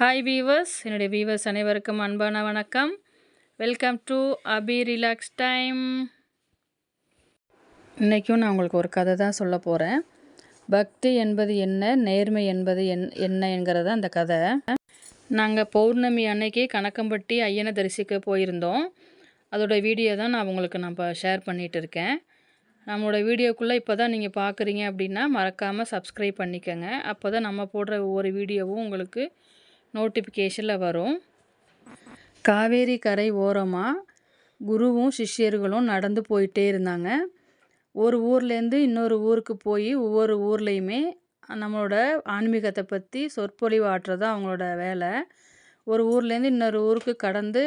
Hi viewers என்னுடைய viewers அனைவருக்கும் அன்பான வணக்கம். Welcome to Abhi relax time இன்றைக்கும் நான் உங்களுக்கு ஒரு கதை தான் சொல்ல போகிறேன் பக்தி என்பது என்ன நேர்மை என்பது என் என்ன என்கிறத அந்த கதை. நாங்கள் பௌர்ணமி அன்னைக்கு கணக்கம்பட்டி ஐயனை தரிசிக்க போயிருந்தோம். அதோட வீடியோ தான் நான் உங்களுக்கு நம்ம ஷேர் பண்ணிகிட்டு இருக்கேன். நம்மளோட வீடியோக்குள்ளே இப்போ தான் நீங்கள் பார்க்குறீங்க அப்படின்னா மறக்காமல் சப்ஸ்கிரைப் பண்ணிக்கோங்க. அப்போ தான் நம்ம போடுற ஒவ்வொரு வீடியோவும் உங்களுக்கு நோட்டிஃபிகேஷனில் வரும். காவேரி கரை ஓரமாக குருவும் சிஷ்யர்களும் நடந்து போயிட்டே இருந்தாங்க. ஒரு ஊர்லேருந்து இன்னொரு ஊருக்கு போய் ஒவ்வொரு ஊர்லேயுமே நம்மளோட ஆன்மீகத்தை பற்றி சொற்பொழிவு ஆற்றுறது அவங்களோட வேலை. ஒரு ஊர்லேருந்து இன்னொரு ஊருக்கு கடந்து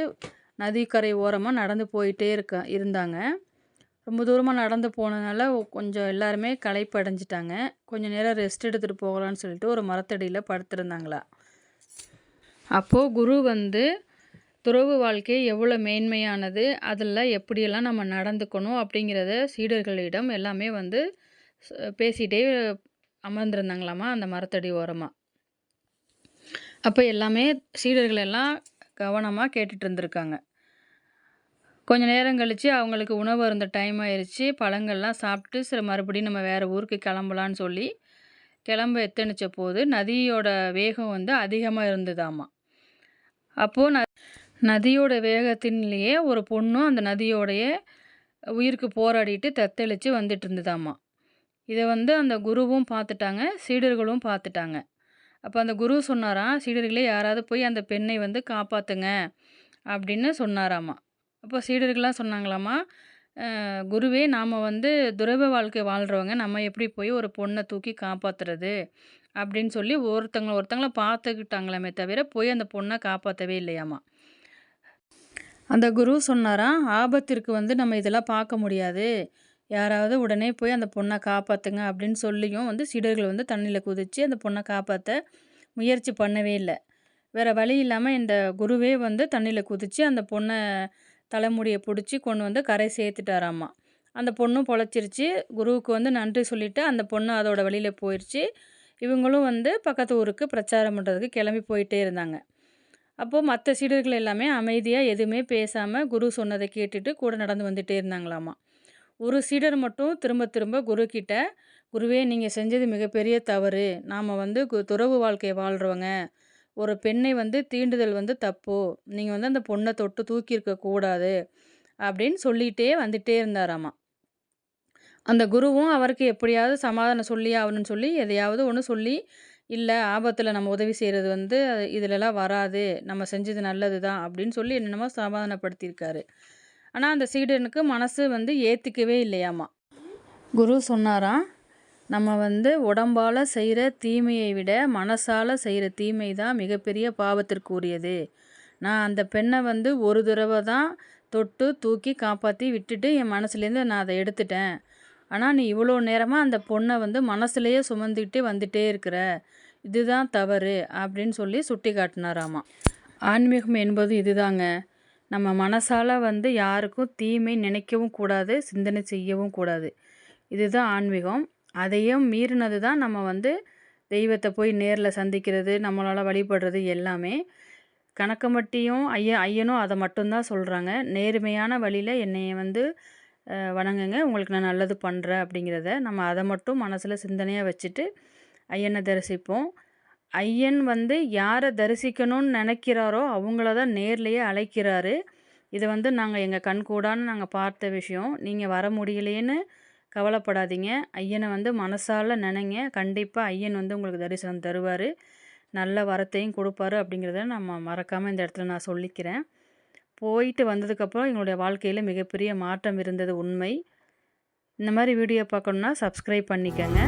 நதிக்கரை ஓரமாக நடந்து போயிட்டே இருக்க இருந்தாங்க. ரொம்ப தூரமாக நடந்து போனதுனால கொஞ்சம் எல்லாருமே களைப்படைஞ்சிட்டாங்க. கொஞ்சம் நேரம் ரெஸ்ட் எடுத்துகிட்டு போகலான்னு சொல்லிட்டு ஒரு மரத்தடியில் படுத்திருந்தாங்களா. அப்போது குரு வந்து துறவு வாழ்க்கை எவ்வளோ மேன்மையானது அதில் எப்படியெல்லாம் நம்ம நடந்துக்கணும் அப்படிங்கிறத சீடர்களிடம் எல்லாமே வந்து பேசிகிட்டே அமர்ந்திருந்தாங்களாமா அந்த மரத்தடி ஓரமாக அப்போ எல்லாமே சீடர்கள் எல்லாம் கவனமாக கேட்டுட்டு இருந்திருக்காங்க. கொஞ்சம் நேரம் கழித்து அவங்களுக்கு உணவு இருந்த டைம் ஆயிடுச்சு பழங்கள்லாம் சாப்பிட்டு சரி மறுபடியும் நம்ம வேறு ஊருக்கு கிளம்பலான்னு சொல்லி கிளம்ப எத்தணிச்ச போது நதியோட வேகம் வந்து அதிகமாக இருந்ததாமா. அப்போது ந நதியோட வேகத்தின்லேயே ஒரு பொண்ணும் அந்த நதியோடைய உயிருக்கு போராடிட்டு தத்தளித்து வந்துட்டு இருந்ததாம்மா இதை வந்து அந்த குருவும் பார்த்துட்டாங்க சீடர்களும் பார்த்துட்டாங்க அப்போ அந்த குரு சொன்னாராம் சீடர்களே யாராவது போய் அந்த பெண்ணை வந்து காப்பாற்றுங்க அப்படின்னு சொன்னாராம்மா அப்போ சீடர்கள்லாம் சொன்னாங்களாம்மா குருவே நாம் வந்து துறவ வாழ்க்கை வாழ்கிறவங்க நம்ம எப்படி போய் ஒரு பொண்ணை தூக்கி காப்பாற்றுறது அப்படின்னு சொல்லி ஒருத்தங்க ஒருத்தங்களை பார்த்துக்கிட்டாங்களாமே தவிர போய் அந்த பொண்ணை காப்பாற்றவே இல்லையாம்மா அந்த குரு சொன்னாராம் ஆபத்திற்கு வந்து நம்ம இதெல்லாம் பார்க்க முடியாது. யாராவது உடனே போய் அந்த பொண்ணை காப்பாற்றுங்க அப்படின்னு சொல்லியும் வந்து சீடர்கள் வந்து தண்ணியில் குதித்து அந்த பொண்ணை காப்பாற்ற முயற்சி பண்ணவே இல்லை. வேறு வழி இல்லாமல் இந்த குருவே வந்து தண்ணியில் குதித்து அந்த பொண்ணை தலைமுடியை பிடிச்சி கொண்டு வந்து கரை சேர்த்துட்டாராம்மா அந்த பொண்ணும் பொழைச்சிருச்சு. குருவுக்கு வந்து நன்றி சொல்லிவிட்டு அந்த பொண்ணு அதோட வழியில் போயிடுச்சு இவங்களும் வந்து பக்கத்து ஊருக்கு பிரச்சாரம் பண்ணுறதுக்கு கிளம்பி போயிட்டே இருந்தாங்க. அப்போது மற்ற சீடர்கள் எல்லாமே அமைதியாக எதுவுமே பேசாமல் குரு சொன்னதை கேட்டுட்டு கூட நடந்து வந்துகிட்டே இருந்தாங்களாமா. ஒரு சீடர் மட்டும் திரும்ப திரும்ப குரு கிட்ட குருவே நீங்கள் செஞ்சது மிகப்பெரிய தவறு. நாம் வந்து துறவு வாழ்க்கையை வாழ்கிறவங்க ஒரு பெண்ணை வந்து தீண்டுதல் வந்து தப்பு நீங்கள் வந்து அந்த பொண்ணை தொட்டு தூக்கியிருக்க கூடாது அப்படின்னு சொல்லிகிட்டே வந்துட்டே இருந்தாராமா. அந்த குருவும் அவருக்கு எப்படியாவது சமாதானம் சொல்லி ஆகணும்னு சொல்லி எதையாவது ஒன்று சொல்லி இல்லை ஆபத்தில் நம்ம உதவி செய்கிறது வந்து இதிலெல்லாம் வராது. நம்ம செஞ்சது நல்லது தான் அப்படின்னு சொல்லி என்னென்னமோ சமாதானப்படுத்தியிருக்காரு. ஆனால் அந்த சீடனுக்கு மனசு வந்து ஏற்றுக்கவே இல்லையாமா. குரு சொன்னாராம் நம்ம வந்து உடம்பால் செய்கிற தீமையை விட மனசால் செய்கிற தீமை தான் மிகப்பெரிய பாவத்திற்குரியது. நான் அந்த பெண்ணை வந்து ஒரு தடவை தான் தொட்டு தூக்கி காப்பாற்றி விட்டுட்டு என் மனசுலேருந்து நான் அதை எடுத்துட்டேன். ஆனால் நீ இவ்வளோ நேரமாக அந்த பொண்ணை வந்து மனசுலேயே சுமந்துக்கிட்டே வந்துட்டே இருக்கிற. இதுதான் தவறு அப்படின்னு சொல்லி சுட்டி காட்டினாராமா ஆன்மீகம் என்பது இதுதாங்க. நம்ம மனசால் வந்து யாருக்கும் தீமை நினைக்கவும் கூடாது சிந்தனை செய்யவும் கூடாது. இதுதான் ஆன்மீகம். அதையும் மீறினது தான் நம்ம வந்து தெய்வத்தை போய் நேரில் சந்திக்கிறது நம்மளால் வழிபடுறது எல்லாமே. கணக்கம்பட்டியும் ஐய ஐயனும் அதை மட்டும்தான் சொல்கிறாங்க நேர்மையான வழியில் என்னையை வந்து வணங்குங்க. உங்களுக்கு நான் நல்லது பண்ணுறேன் அப்படிங்கிறத நம்ம அதை மட்டும் மனசில் சிந்தனையாக வச்சுட்டு ஐயனை தரிசிப்போம். ஐயன் வந்து யாரை தரிசிக்கணும்னு நினைக்கிறாரோ அவங்கள தான் நேர்லேயே அழைக்கிறாரு. இதை வந்து நாங்கள் எங்கள் கண்கூடான்னு நாங்கள் பார்த்த விஷயம். நீங்கள் வர முடியலேன்னு கவலைப்படாதீங்க. ஐயனை வந்து மனசால் நினைங்க. கண்டிப்பாக ஐயன் வந்து உங்களுக்கு தரிசனம் தருவார். நல்ல வரத்தையும் கொடுப்பாரு அப்படிங்கிறத நம்ம மறக்காமல் இந்த இடத்துல நான் சொல்லிக்கிறேன். போயிட்டு வந்ததுக்கப்புறம் எங்களுடைய வாழ்க்கையில் மிகப்பெரிய மாற்றம் இருந்தது உண்மை. இந்த மாதிரி வீடியோ பார்க்கணுன்னா சப்ஸ்கிரைப் பண்ணிக்கோங்க.